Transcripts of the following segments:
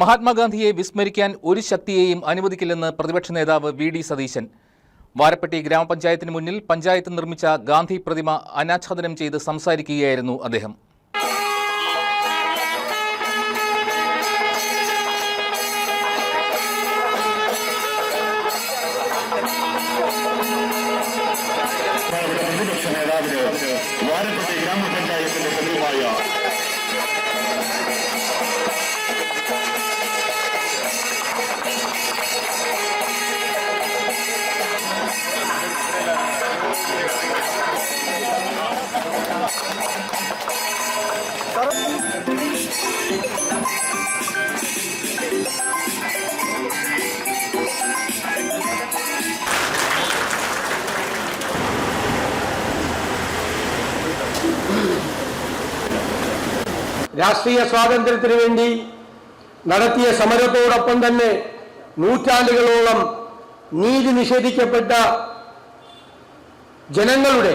മഹാത്മാഗാന്ധിയെ വിസ്മരിക്കാൻ ഒരു ശക്തിയെയും അനുവദിക്കില്ലെന്ന് പ്രതിപക്ഷ നേതാവ് വി ഡി സതീശൻ. വാരപ്പെട്ടി ഗ്രാമപഞ്ചായത്തിന് മുന്നിൽ പഞ്ചായത്ത് നിർമ്മിച്ച ഗാന്ധി പ്രതിമ അനാച്ഛാദനം ചെയ്ത് സംസാരിക്കുകയായിരുന്നു അദ്ദേഹം. വാരപ്പെട്ടി നേതാവിന് രാഷ്ട്രീയ സ്വാതന്ത്ര്യത്തിനു വേണ്ടി നടത്തിയ സമരത്തോടൊപ്പം തന്നെ നൂറ്റാണ്ടുകളോളം നീതി നിഷേധിക്കപ്പെട്ട ജനങ്ങളുടെ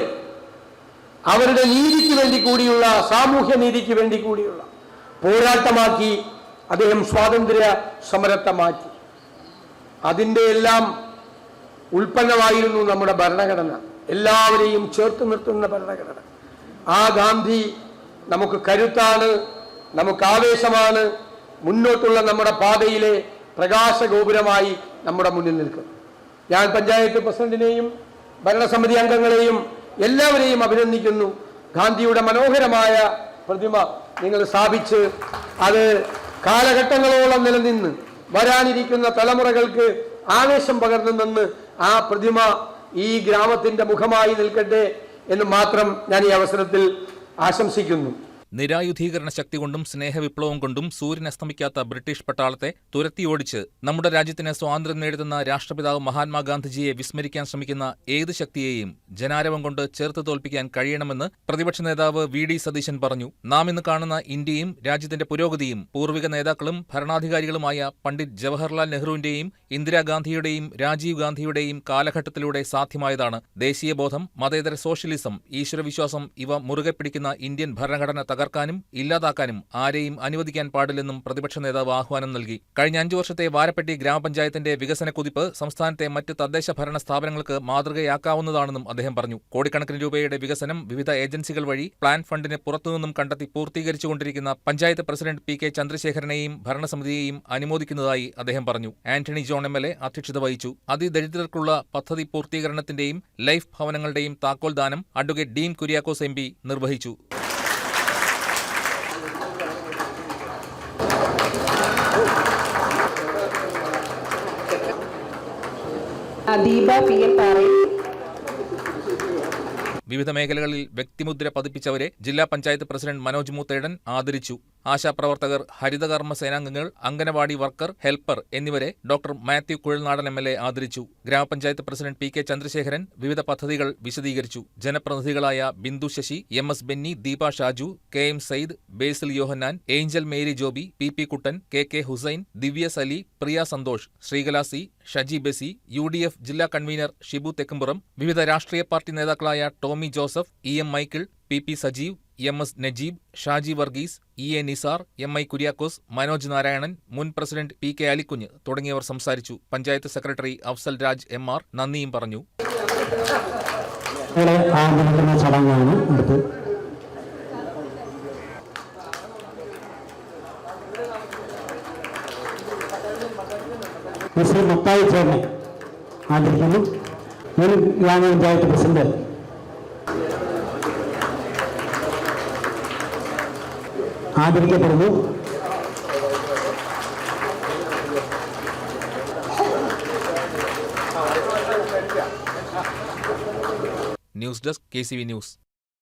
അവരുടെ നീതിക്ക് വേണ്ടി കൂടിയുള്ള സാമൂഹ്യ നീതിക്ക് വേണ്ടി കൂടിയുള്ള പോരാട്ടമാക്കി അദ്ദേഹം സ്വാതന്ത്ര്യ സമരത്തെ മാറ്റി. അതിന്റെ എല്ലാം ഉൽപ്പന്നമായിരുന്നു നമ്മുടെ ഭരണഘടന. എല്ലാവരെയും ചേർത്ത് നിർത്തുന്ന ഭരണഘടന. ആ ഗാന്ധി നമുക്ക് കരുത്താണ് നമുക്ക് ആവേശമാണ്. മുന്നോട്ടുള്ള നമ്മുടെ പാതയിലെ പ്രകാശഗോപുരമായി നമ്മുടെ മുന്നിൽ നിൽക്കും ഞാൻ പഞ്ചായത്ത് പ്രസിഡന്റിനെയും ഭരണസമിതി അംഗങ്ങളെയും എല്ലാവരെയും അഭിനന്ദിക്കുന്നു. ഗാന്ധിയുടെ മനോഹരമായ പ്രതിമ നിങ്ങൾ സ്ഥാപിച്ച് അത് കാലഘട്ടങ്ങളോളം നിലനിന്ന് വരാനിരിക്കുന്ന തലമുറകൾക്ക് ആവേശം പകർന്നു നിന്ന് ആ പ്രതിമ ഈ ഗ്രാമത്തിന്റെ മുഖമായി നിൽക്കട്ടെ എന്ന് മാത്രം ഞാൻ ഈ അവസരത്തിൽ ആശംസിക്കുന്നു. നിരായുധീകരണ ശക്തി കൊണ്ടും സ്നേഹവിപ്ലവം കൊണ്ടും സൂര്യൻ അസ്തമിക്കാത്ത ബ്രിട്ടീഷ് പട്ടാളത്തെ തുരത്തിയോടിച്ച് നമ്മുടെ രാജ്യത്തിന് സ്വാതന്ത്ര്യം നേടുന്ന രാഷ്ട്രപിതാവ് മഹാത്മാഗാന്ധിജിയെ വിസ്മരിക്കാൻ ശ്രമിക്കുന്ന ഏത് ശക്തിയെയും ജനാരവം കൊണ്ട് ചേർത്ത് തോൽപ്പിക്കാൻ കഴിയണമെന്ന് പ്രതിപക്ഷ നേതാവ് വി ഡി സതീശൻ പറഞ്ഞു. നാം ഇന്ന് കാണുന്ന ഇന്ത്യയും രാജ്യത്തിന്റെ പുരോഗതിയും പൂർവിക നേതാക്കളും ഭരണാധികാരികളുമായ പണ്ഡിറ്റ് ജവഹർലാൽ നെഹ്റുവിന്റെയും ഇന്ദിരാഗാന്ധിയുടെയും രാജീവ് ഗാന്ധിയുടെയും കാലഘട്ടത്തിലൂടെ സാധ്യമായതാണ്. ദേശീയബോധം മതേതര സോഷ്യലിസം ഈശ്വരവിശ്വാസം ഇവ മുറുകെ പിടിക്കുന്ന ഇന്ത്യൻ ഭരണഘടന തകർക്കാനും ഇല്ലാതാക്കാനും ആരെയും അനുവദിക്കാൻ പാടില്ലെന്നും പ്രതിപക്ഷ നേതാവ് ആഹ്വാനം നൽകി. കഴിഞ്ഞ അഞ്ചു വർഷത്തെ വാരപ്പെട്ടി ഗ്രാമപഞ്ചായത്തിന്റെ വികസന കുതിപ്പ് സംസ്ഥാനത്തെ മറ്റ് തദ്ദേശ ഭരണ സ്ഥാപനങ്ങൾക്ക് മാതൃകയാക്കാവുന്നതാണെന്നും അദ്ദേഹം പറഞ്ഞു. കോടിക്കണക്കിന് രൂപയുടെ വികസനം വിവിധ ഏജൻസികൾ വഴി പ്ലാൻ ഫണ്ടിന് പുറത്തുനിന്നും കണ്ടെത്തി പൂർത്തീകരിച്ചുകൊണ്ടിരിക്കുന്ന പഞ്ചായത്ത് പ്രസിഡന്റ് പി കെ ചന്ദ്രശേഖരനെയും ഭരണസമിതിയെയും അനുമോദിക്കുന്നതായി അദ്ദേഹം പറഞ്ഞു. Antony John M L A അധ്യക്ഷത വഹിച്ചു. അതിദരിദ്രർക്കുള്ള പദ്ധതി പൂർത്തീകരണത്തിന്റെയും ലൈഫ് ഭവനങ്ങളുടെയും താക്കോൽദാനം അഡ്വക്കേറ്റ് ഡീൻ കുര്യാക്കോസ് എം നിർവഹിച്ചു. വിവിധ മേഖലകളിൽ വ്യക്തിമുദ്ര പതിപ്പിച്ചവരെ ജില്ലാ പഞ്ചായത്ത് പ്രസിഡന്റ് മനോജ് മൂത്തേടൻ ആദരിച്ചു. ആശാപ്രവർത്തകർ ഹരിതകർമ്മ സേനാംഗങ്ങൾ അംഗനവാടി വർക്കർ ഹെൽപ്പർ എന്നിവരെ doctor Mathew Kuzhalnadan M L A ആദരിച്ചു. ഗ്രാമപഞ്ചായത്ത് പ്രസിഡന്റ് പി കെ ചന്ദ്രശേഖരൻ വിവിധ പദ്ധതികൾ വിശദീകരിച്ചു. ജനപ്രതിനിധികളായ Bindu Sasi M S Benny Deepa Shaju K M Sayyid Basil Yohannan Angel Mary Joby P P Kuttan K K Hussain Divya Sali Priya Santhosh Sreekala C Shaji Besi U D F ജില്ലാ convener Shibu Thekkumpuram വിവിധ രാഷ്ട്രീയ party നേതാക്കളായ Tomy Joseph E M Michael P P Sajeev M S Najeeb Shaji Varghese E A Nizar M I Kuriakose Manoj Narayanan മുൻ president P K Alikunju തുടങ്ങിയവർ സംസാരിച്ചു. Panchayat secretary Afsal Raj M R നന്ദിയും പറഞ്ഞു. ആരംഭിക്കുന്ന ചേർന്ന് മുൻ ഗ്രാമപഞ്ചായത്ത് president ആദരിക്കപ്പെടുന്നു news desk K C V news